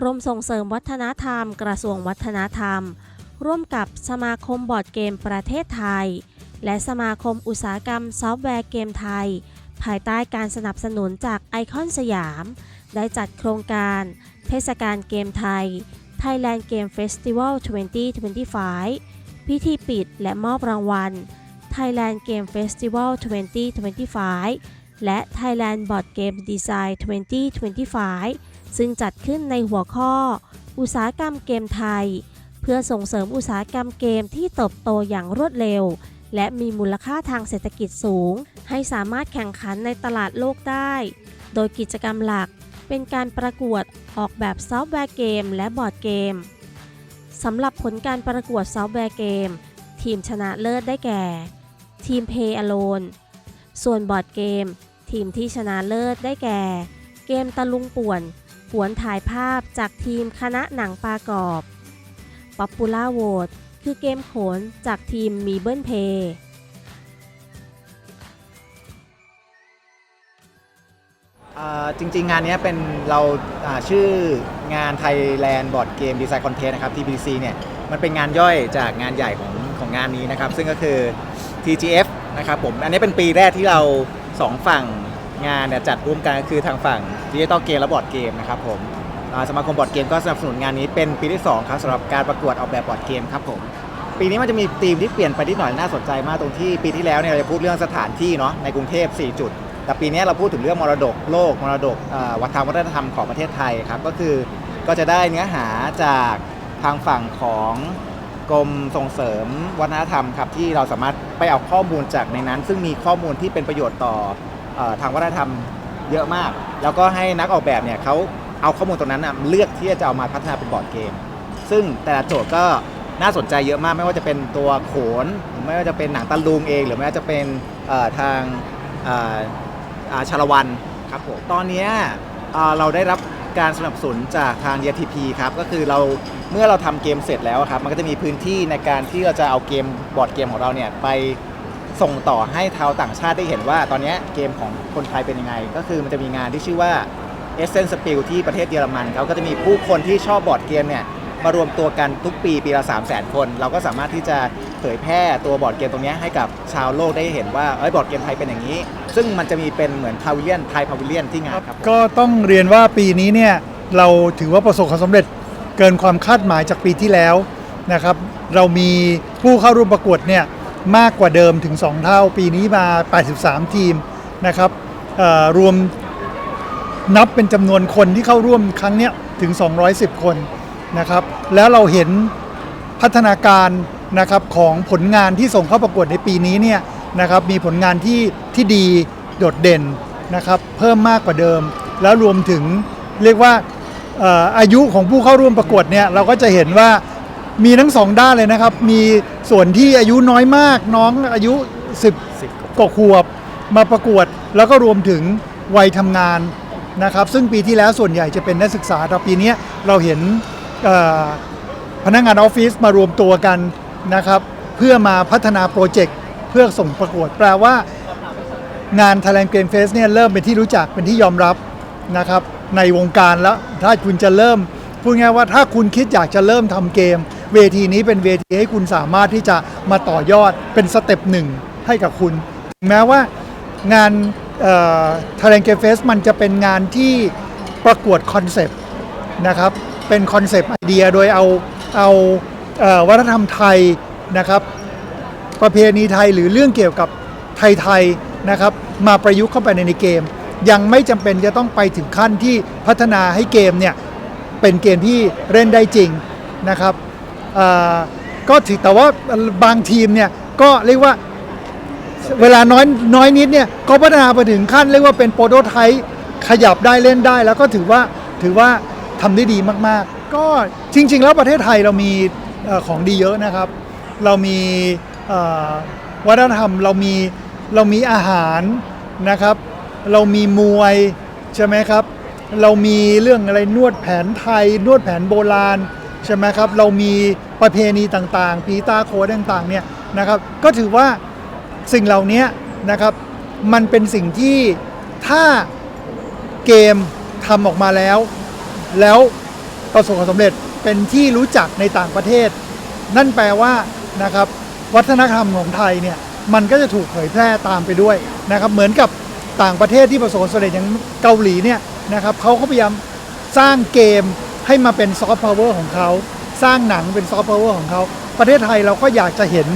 กรมส่งเสริมวัฒนธรรม กระทรวงวัฒนธรรม ร่วมกับสมาคมบอร์ดเกมประเทศไทย และสมาคมอุตสาหกรรมซอฟต์แวร์เกมไทย ภายใต้การสนับสนุนจากไอคอนสยาม ได้จัดโครงการ เทศกาลเกมไทย Thailand Game Festival 2025 พิธีปิดและมอบรางวัล Thailand Game Festival 2025 และ Thailand Board Game Design 2025 ซึ่งจัดขึ้นในหัวข้อ อุตสาหกรรมเกมไทย เพื่อส่งเสริมอุตสาหกรรมเกมที่เติบโตอย่างรวดเร็ว และมีมูลค่าทางเศรษฐกิจสูง ให้สามารถแข่งขันในตลาดโลกได้ โดยกิจกรรมหลักเป็นการประกวดออกแบบซอฟต์แวร์เกม และบอร์ดเกมสำหรับผลการประกวดซอฟต์แวร์เกม ทีมชนะเลิศได้แก่ ทีม Pay Alone ส่วนบอร์ดเกม ทีมที่ชนะเลิศได้แก่ เกมตะลุงป่วน หวนถ่ายภาพจากทีมคณะหนังปากอบป๊อปปูล่าโหวตคือเกมโขนจากทีมมีเบิลเพย์จริงๆ งานนี้เป็นเราาชื่องาน Thailand Board Game Design Contest นะครับ TBC เนี่ยมันเป็นงานย่อยจากงานใหญ่ของของงานนี้นะครับ ซึ่งก็คือ TGF นะครับผม อันนี้เป็นปีแรกที่เราสองฝั่ง งานเนี่ยจัดร่วมกันก็คือทางฝั่งดิจิตอลเกมและบอร์ดเกมนะครับผมอ่าสมาคมบอร์ดเกมก็สนับสนุนงานนี้เป็นปีที่2ครับสำหรับการประกวดออกแบบบอร์ดเกมครับผมปีนี้มันจะมีธีมที่เปลี่ยนไปนิดหน่อยน่าสนใจมากตรงที่ปีที่แล้วเนี่ยเราจะพูดเรื่องสถานที่เนาะในกรุงเทพ 4 จุด แต่ปีนี้เราพูดถึงเรื่องมรดกโลกมรดกอ่อวัฒนวัฒนธรรมของประเทศไทยครับก็คือก็จะได้เนื้อหาจากทางฝั่งของกรมส่งเสริมวัฒนธรรมครับที่เราสามารถไปเอาข้อมูลจากในนั้น ซึ่งมีข้อมูลที่เป็นประโยชน์ต่อ ทางวัฒนธรรมเยอะมาก แล้วก็ให้นักออกแบบเนี่ยเขาเอาข้อมูลตรงนั้นนะเลือกที่จะเอามาพัฒนาเป็นบอร์ดเกม ซึ่งแต่ละโจทย์ก็น่าสนใจเยอะมากไม่ว่าจะเป็นตัวโขนหรือไม่ว่าจะเป็นหนังตะลุงเอง หรือไม่ว่าจะเป็นทางาชาละวันครับผมตอนนี้ยเอ่อเราได้รับการสนับสนุนจากทาง YTP ครับก็คือเราเมื่อเราทำเกมเสร็จแล้วครับมันก็จะมีพื้นที่ในการที่เราจะเอาเกมบอร์ดเกมของเราเนี่ยไป ส่งต่อให้ชาวต่างชาติได้เห็นว่าตอนนี้เกมของคนไทยเป็นยังไง ก็คือมันจะมีงานที่ชื่อว่า Essence Spiel ที่ประเทศเยอรมันเขาก็จะมีผู้คนที่ชอบบอร์ดเกมเนี่ยมารวมตัวกันทุกปีปีละ3 0 0 0 0 0 คน เราก็สามารถที่จะเผยแพร่ตัวบอร์ดเกมตรงนี้ให้กับชาวโลกได้เห็นว่าเอ้ยบอร์ดเกมไทยเป็นอย่างนี้ ซึ่งมันจะมีเป็นเหมือนพาวิเลียนไทยพาวิเลียนที่งานครับก็ต้องเรียนว่าปีนี้เนี่ยเราถือว่าประสบความสำเร็จเกินความคาดหมายจากปีที่แล้วนะครับเรามีผู้เข้าร่วมประกวดเนี่ย มากกว่าเดิมถึง 2 เท่า ปีนี้มา 83 ทีมนะครับรวมนับเป็นจำนวนคนที่เข้าร่วมครั้งนี้ถึง 210 คนนะครับแล้วเราเห็นพัฒนาการนะครับของผลงานที่ส่งเข้าประกวดในปีนี้เนี่ยนะครับมีผลงานที่ที่ดีโดดเด่นนะครับเพิ่มมากกว่าเดิม แล้วรวมถึงเรียกว่าอายุของผู้เข้าร่วมประกวดเนี่ยเราก็จะเห็นว่า มีทั้งสองด้านเลยนะครับ มีส่วนที่อายุน้อยมากน้องอายุ 10กว่าขวบ มาประกวดแล้วก็รวมถึงวัยทำงานนะครับ ซึ่งปีที่แล้วส่วนใหญ่จะเป็นนักศึกษาแต่ปีนี้เราเห็นพนักงานออฟฟิศมารวมตัวกันนะครับ เพื่อมาพัฒนาโปรเจกต์เพื่อส่งประกวด แปลว่างาน Thailand Game Fest เนี่ยเริ่มเป็นที่รู้จักเป็นที่ยอมรับนะครับในวงการแล้วถ้าคุณจะเริ่มพูดง่ายว่าถ้าคุณคิดอยากจะเริ่มทำเกม เวทีนี้เป็นเวทีให้คุณสามารถที่จะมาต่อยอดเป็นสเต็ปหนึ่งให้กับคุณถึงแม้ว่างานเอ่อ Thailand Game Fest มันจะเป็นงานที่ประกวดคอนเซปต์นะครับ เป็นคอนเซปต์ไอเดียโดยเอาเอาเอ่อวัฒนธรรมไทยนะครับ ประเพณีไทยหรือเรื่องเกี่ยวกับไทยๆนะครับ มาประยุกต์เข้าไปในในเกม ยังไม่จำเป็นจะต้องไปถึงขั้นที่พัฒนาให้เกมเนี่ย เป็นเกมที่เล่นได้จริงนะครับ ก็ถือแต่ว่าบางทีมเนี่ยก็เรียกว่าเวลาน้อยน้อยนิดเนี่ยก็พัฒนาไปถึงขั้นเรียกว่าเป็นโปรโตไทป์ขยับได้เล่นได้ แล้วก็ถือว่าถือว่าทำได้ดีมากๆ ก็จริง ๆ แล้วประเทศไทยเรามีของดีเยอะนะครับ เรามีวัฒนธรรมเรามีเรามีอาหารนะครับ เรามีมวยใช่ไหมครับ เรามีเรื่องอะไรนวดแผนไทย นวดแผนโบราณ ใช่ไหมครับ เรามีประเพณีต่างๆปีตาโคต่างๆเนี่ยนะครับ ก็ถือว่าสิ่งเหล่านี้นะครับ มันเป็นสิ่งที่ถ้าเกมทำออกมาแล้ว แล้วประสบความสำเร็จเป็นที่รู้จักในต่างประเทศ นั่นแปลว่านะครับวัฒนธรรมของไทยเนี่ยมันก็จะถูกเผยแพร่ตามไปด้วยนะครับเหมือนกับต่างประเทศที่ประสบความสำเร็จอย่างเกาหลีเนี่ยนะครับเขาก็พยายามสร้างเกม ให้มาเป็นซอฟต์พาวเวอร์ของเขา สร้างหนังเป็นซอฟต์พาวเวอร์ของเขา ประเทศไทยเราก็อยากจะเห็น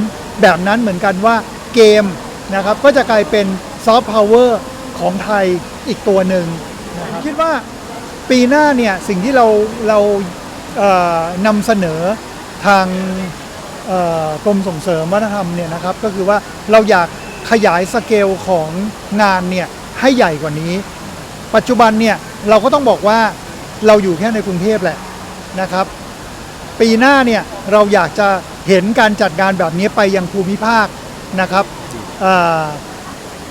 แบบนั้นเหมือนกันว่าเกมนะครับก็จะกลายเป็นซอฟต์พาวเวอร์ของไทยอีกตัวหนึ่งนะครับคิดว่าปีหน้าเนี่ยสิ่งที่เราเราเอ่อนำเสนอทางกรมส่งเสริมวัฒนธรรมเนี่ยนะครับก็คือว่าเราอยากขยายสเกลของงานเนี่ยให้ใหญ่กว่านี้ ปัจจุบันเนี่ยเราก็ต้องบอกว่า เราอยู่แค่ในกรุงเทพแหละนะครับ ปีหน้าเนี่ยเราอยากจะเห็นการจัดงานแบบนี้ไปยังภูมิภาคนะครับอา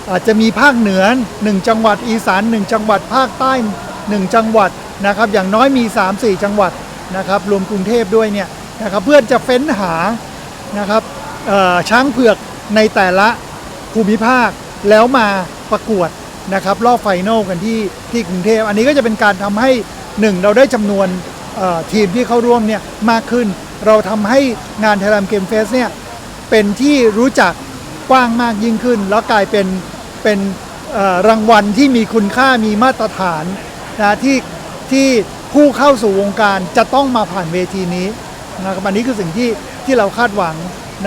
อาจจะมีภาคเหนือ1จังหวัดอีสาน1จังหวัดภาคใต้1จังหวัดนะครับ อย่างน้อยมี 3-4 จังหวัดนะครับ รวมกรุงเทพด้วยเนี่ยนะครับเพื่อจะเฟ้นหานะครับช้างเผือกในแต่ละภูมิภาคแล้วมาประกวดนะครับรอบไฟนอลกันที่ที่กรุงเทพ อันนี้ก็จะเป็นการทำให้ หนึ่งเราได้จำนวนทีมที่เข้าร่วมเนี่ยมากขึ้น เราทำให้งานไทยแลนด์เกมเฟสเนี่ยเป็นที่รู้จักกว้างมากยิ่งขึ้น แล้วกลายเป็นเป็นรางวัลที่มีคุณค่ามีมาตรฐานนะที่ที่ผู้เข้าสู่วงการจะต้องมาผ่านเวทีนี้นะครับอันนี้คือสิ่งที่ที่เราคาดหวัง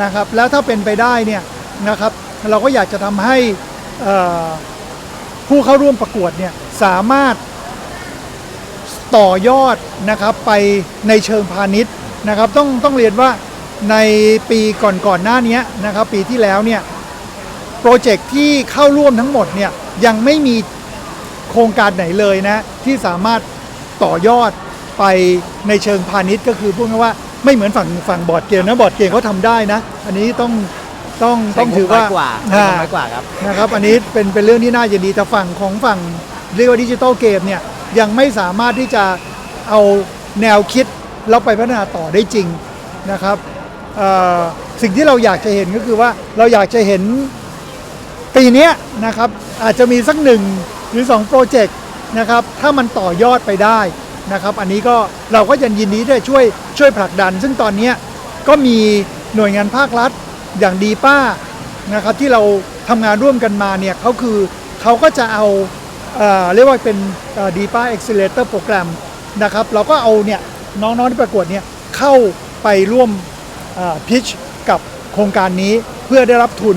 นะครับ แล้วถ้าเป็นไปได้เนี่ยนะครับเราก็อยากจะทำให้ผู้เข้าร่วมประกวดเนี่ยสามารถ ต่อยอดนะครับไปในเชิงพาณิชย์นะครับต้องต้องเรียนว่าในปีก่อนก่อนๆหน้านี้นะครับปีที่แล้วเนี่ยโปรเจกต์ที่เข้าร่วมทั้งหมดเนี่ยยังไม่มีโครงการไหนเลยนะที่สามารถต่อยอดไปในเชิงพาณิชย์ก็คือพูดง่ายๆว่าไม่เหมือนฝั่งฝั่งบอร์ดเกมนะบอร์ดเกมเขาทำได้นะ อันนี้ต้องต้องต้องถือว่าใช้งบน้อยกว่าใช้งบน้อยกว่าครับนะครับ อันนี้เป็นเป็นเรื่องที่น่ายินดีแต่ฝั่งของฝั่งเรียกว่าดิจิตอลเกมเนี่ย ยังไม่สามารถที่จะเอาแนวคิดแล้วไปพัฒนาต่อได้จริงนะครับสิ่งที่เราอยากจะเห็นก็คือว่าเราอยากจะเห็นปีนี้นะครับอาจจะมีสักหนึ่งหรือ2โปรเจกต์นะครับถ้ามันต่อยอดไปได้นะครับ อันนี้ก็เราก็ยังยินดีที่จะช่วยช่วยผลักดัน ซึ่งตอนนี้ก็มีหน่วยงานภาครัฐอย่างดีป้านะครับที่เราทำงานร่วมกันมาเนี่ยเขาคือเขาก็จะเอา เรียกว่าเป็นดีป้าเอ็กซิเลเตอร์โปรแกรมนะครับเราก็เอาเนี่ยน้องๆที่ประกวดเนี่ยเข้าไปร่วมพิชกับโครงการนี้เพื่อได้รับทุน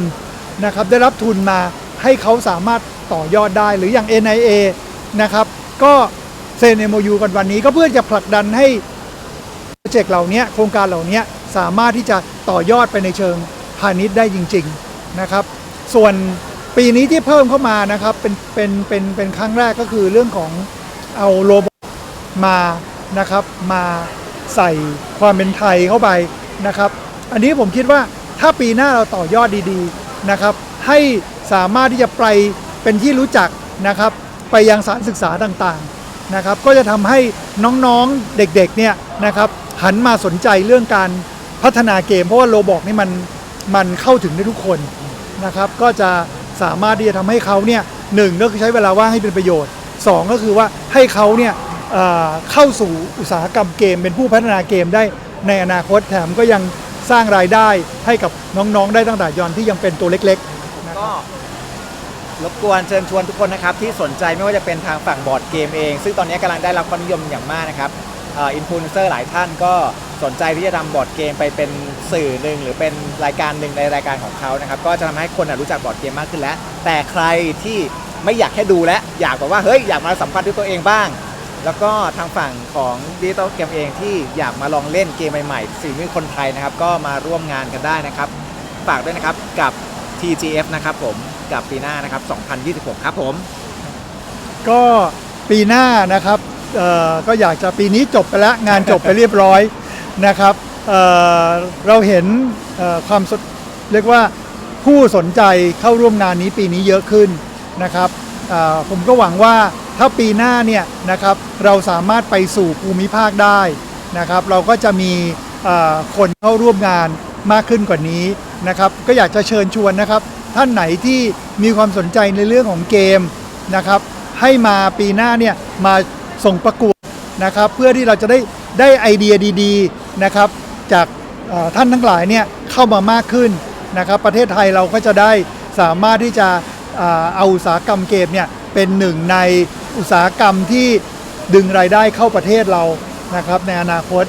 นะครับได้รับทุนมาให้เขาสามารถต่อยอดได้หรืออย่าง NIA นะครับก็เซ็น MOU กันวันนี้ก็เพื่อจะผลักดันให้โปรเจกต์เหล่านี้โครงการเหล่านี้สามารถที่จะต่อยอดไปในเชิงพาณิชย์ได้จริง ๆนะครับ ส่วน ปีนี้ที่เพิ่มเข้ามานะครับเป็นเป็นเป็นเป็นครั้งแรกก็คือเรื่องของเอาโรบอทมานะครับ มาใส่ความเป็นไทยเข้าไปนะครับ อันนี้ผมคิดว่าถ้าปีหน้าเราต่อยอดดีๆนะครับ ให้สามารถที่จะไปเป็นที่รู้จักนะครับ ไปยังสถารศึกษาต่างๆนะครับ ก็จะทำให้น้องๆเด็กๆเนี่ยนะครับหันมาสนใจเรื่องการพัฒนาเกม เพราะว่าโรบอกนี่มันมันเข้าถึงได้ทุกคนนะครับ ก็จะ สามารถที่จะทำให้เขาเนี่ยหนึ่งก็คือใช้เวลาว่างให้เป็นประโยชน์สองก็คือว่าให้เขาเนี่ยเข้าสู่อุตสาหกรรมเกม เป็นผู้พัฒนาเกมได้ในอนาคตแถมก็ยังสร้างรายได้ให้กับน้องๆ ได้ตั้งแต่ยอนที่ยังเป็นตัวเล็กๆนะก็รบกวนเชิญชวนทุกคนนะครับที่สนใจไม่ว่าจะเป็นทางฝั่งบอร์ดเกมเอง ซึ่งตอนนี้กำลังได้รับความนิยมอย่างมากนะครับอินฟลูเอนเซอร์หลายท่านก็ สนใจที่จะทำบอร์ดเกมไปเป็นสื่อหนึ่งหรือเป็นรายการหนึ่งในรายการของเขานะครับก็จะทำให้คนนะรู้จักบอร์ดเกมมากขึ้นแล้ว แต่ใครที่ไม่อยากแค่ดูและอยากแบบว่าเฮ้ยอยากมาสัมผัสด้วยตัวเองบ้าง แล้วก็ทางฝั่งของดิจิตอลเกมเองที่อยากมาลองเล่นเกมใหม่ๆสิ่งที่คนไทยนะครับก็มาร่วมงานกันได้นะครับฝากด้วยนะครับกับ TGF นะครับผมกับปีหน้านะครับ 2026 ครับผม ก็ปีหน้านะครับเอ่อก็อยากจะปีนี้จบไปแล้ว งานจบไปเรียบร้อย นะครับเเราเห็นความสนเรียกว่าผู้สนใจเข้าร่วมงานนี้ปีนี้เยอะขึ้นนะครับผมก็หวังว่าถ้าปีหน้าเนี่ยนะครับเราสามารถไปสู่ภูมิภาคได้นะครับ เราก็จะมีคนเข้าร่วมงานมากขึ้นกว่านี้นะครับก็อยากจะเชิญชวนนะครับ ท่านไหนที่มีความสนใจในเรื่องของเกมนะครับ ให้มาปีหน้าเนี่ยมาส่งประกวดนะครับ เพื่อที่เราจะได้ ได้ไอเดียดีๆนะครับจากท่านทั้งหลายเนี่ยเข้ามามากขึ้นนะครับประเทศไทยเราก็จะได้สามารถที่จะเอาอุตสาหกรรมเกมเนี่ยเป็นหนึ่งในอุตสาหกรรมที่ดึงรายได้เข้าประเทศเรานะครับในอนาคต